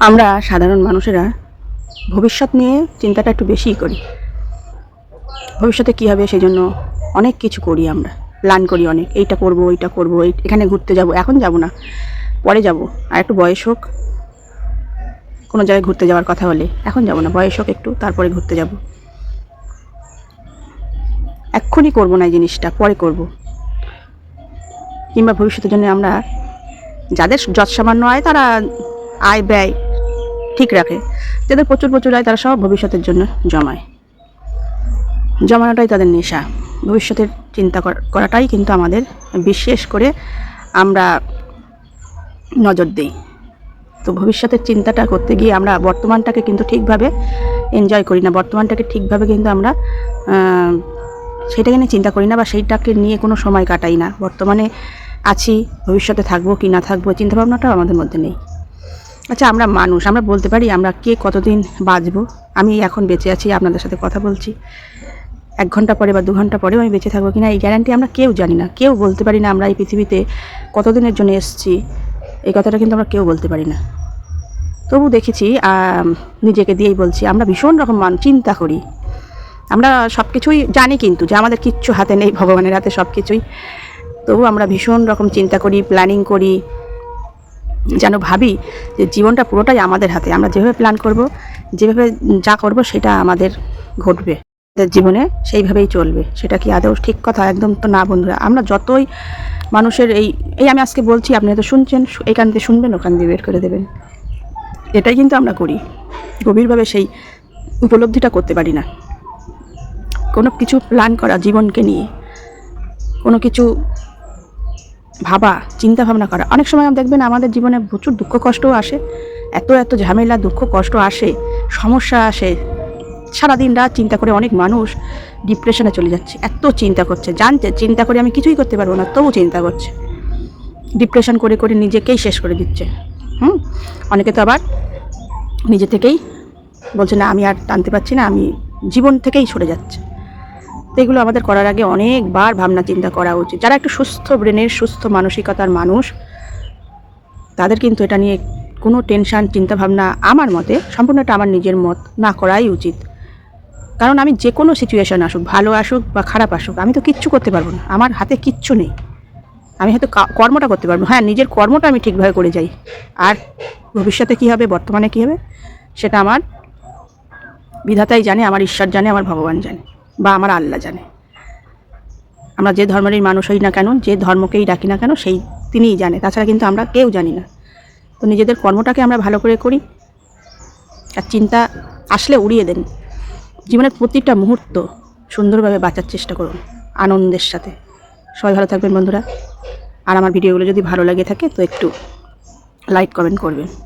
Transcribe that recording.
আমরা সাধারণ মানুষেরা ভবিষ্যৎ নিয়ে চিন্তাটা একটু বেশিই করি। ভবিষ্যতে কী হবে সেই জন্য অনেক কিছু করি আমরা। প্ল্যান করি অনেক। এইটা করব ওইটা করব এখানে ঘুরতে যাব, এখন যাব না। পরে যাব। আর একটু বয়স হোক, কোনো জায়গায় ঘুরতে যাওয়ার কথা হলে এখন যাব না। বয়স হোক একটু, তারপরে ঘুরতে যাব। এক্ষুনি করব না এই জিনিসটা, পরে করব। কিংবা ভবিষ্যতের জন্য আমরা যাদের যৎ সামান্য আয়, তারা আয় ব্যয় ঠিক রাখে, যাদের প্রচুর প্রচুর আয় তারা সব ভবিষ্যতের জন্য জমায়। জমানোটাই তাদের নেশা। ভবিষ্যতের চিন্তা করা- করাটাই কিন্তু আমাদের, বিশেষ করে আমরা নজর দিই। তো ভবিষ্যতের চিন্তাটা করতে গিয়ে আমরা বর্তমানটাকে কিন্তু ঠিকভাবে এনজয় করি না। বর্তমানটাকে ঠিকভাবে কিন্তু আমরা সেটাকে নিয়ে চিন্তা করি না বা সেইটাকে নিয়ে কোনো সময় কাটাই না। বর্তমানে আছি, ভবিষ্যতে থাকব কি না থাকব, চিন্তাভাবনাটাও আমাদের মধ্যে নেই। আচ্ছা আমরা মানুষ, আমরা বলতে পারি আমরা কে কতদিন বাঁচবো? আমি এখন বেঁচে আছি, আপনাদের সাথে কথা বলছি। এক ঘণ্টা পরে বা দু ঘণ্টা পরেও আমি বেঁচে থাকব কিনা এই গ্যারান্টি আমরা কেউ জানি না। কেউ বলতে পারি না আমরা এই পৃথিবীতে কতদিনের জন্য এসেছি। এই কথাটা কিন্তু আমরা কেউ বলতে পারি না। তবু দেখেছি নিজেকে দিয়েই বলছি, আমরা ভীষণ রকম মান, চিন্তা করি। আমরা সব কিছুই জানি কিন্তু যে আমাদের কিচ্ছু হাতে নেই, ভগবানের হাতে সব কিছুই তবু আমরা ভীষণ রকম চিন্তা করি প্ল্যানিং করি যেন ভাবি যে জীবনটা পুরোটাই আমাদের হাতে। আমরা যেভাবে প্ল্যান করব, যেভাবে যা করব সেটা আমাদের ঘটবে। আমাদের জীবনে সেইভাবেই চলবে। সেটা কি আদৌ ঠিক কথা? একদম তো না বন্ধুরা। আমরা যতই মানুষের এই এই আমি আজকে বলছি, আপনি হয়তো শুনছেন এখান দিয়ে শুনবেন, ওখান দিয়ে বের করে দেবেন। এটাই কিন্তু আমরা করি। গভীরভাবে সেই উপলব্ধিটা করতে পারি না। কোনো কিছু প্ল্যান করা জীবনকে নিয়ে। কোনো কিছু ভাবা চিন্তা ভাবনা করা। অনেক সময় দেখবেন আমাদের জীবনে প্রচুর দুঃখ কষ্টও আসে, এত এত ঝামেলা, দুঃখ কষ্ট আসে, সমস্যা আসে। সারাদিন রাত চিন্তা করে অনেক মানুষ ডিপ্রেশনে চলে যাচ্ছে, এত চিন্তা করছে। জানছে চিন্তা করে আমি কিছুই করতে পারব না, তবু চিন্তা করছে। ডিপ্রেশন করে করে নিজেকেই শেষ করে দিচ্ছে। হুম? অনেকে তো আবার নিজে থেকেই বলছে, না, আমি আর টানতে পারছি না, আমি জীবন থেকেই সরে যাচ্ছে। তো এগুলো আমাদের করার আগে অনেকবার ভাবনা চিন্তা করা উচিত। যারা একটু সুস্থ ব্রেনের সুস্থ মানসিকতার মানুষ, তাদের কিন্তু এটা নিয়ে কোনো টেনশান, চিন্তাভাবনা আমার মতে সম্পূর্ণ এটা আমার নিজের মত না করাই উচিত। কারণ আমি যে কোনো সিচুয়েশন আসুক, ভালো আসুক বা খারাপ আসুক, আমি তো কিচ্ছু করতে পারব না। আমার হাতে কিচ্ছু নেই। আমি হয়তো কর্মটা করতে পারব হ্যাঁ নিজের কর্মটা আমি ঠিকভাবে করে যাই। আর ভবিষ্যতে কী হবে, বর্তমানে কী হবে, সেটা আমার বিধাতাই জানে, আমার ঈশ্বর জানে, আমার ভগবান জানে। বা আমার আল্লাহ জানে। আমরা যে ধর্মেরই মানুষ হই না কেন, যে ধর্মকেই ডাকি না কেন, সেই তিনিই জানে। তাছাড়া কিন্তু আমরা কেউ জানি না। তো নিজেদের কর্মটাকে আমরা ভালো করে করি। আর চিন্তা আসলে উড়িয়ে দেন। জীবনের প্রতিটা মুহূর্ত সুন্দরভাবে বাঁচার চেষ্টা করুন আনন্দের সাথে। সবাই ভালো থাকবেন বন্ধুরা। আর আমার ভিডিওগুলো যদি ভালো লাগে থাকে, তো একটু লাইক কমেন্ট করবেন।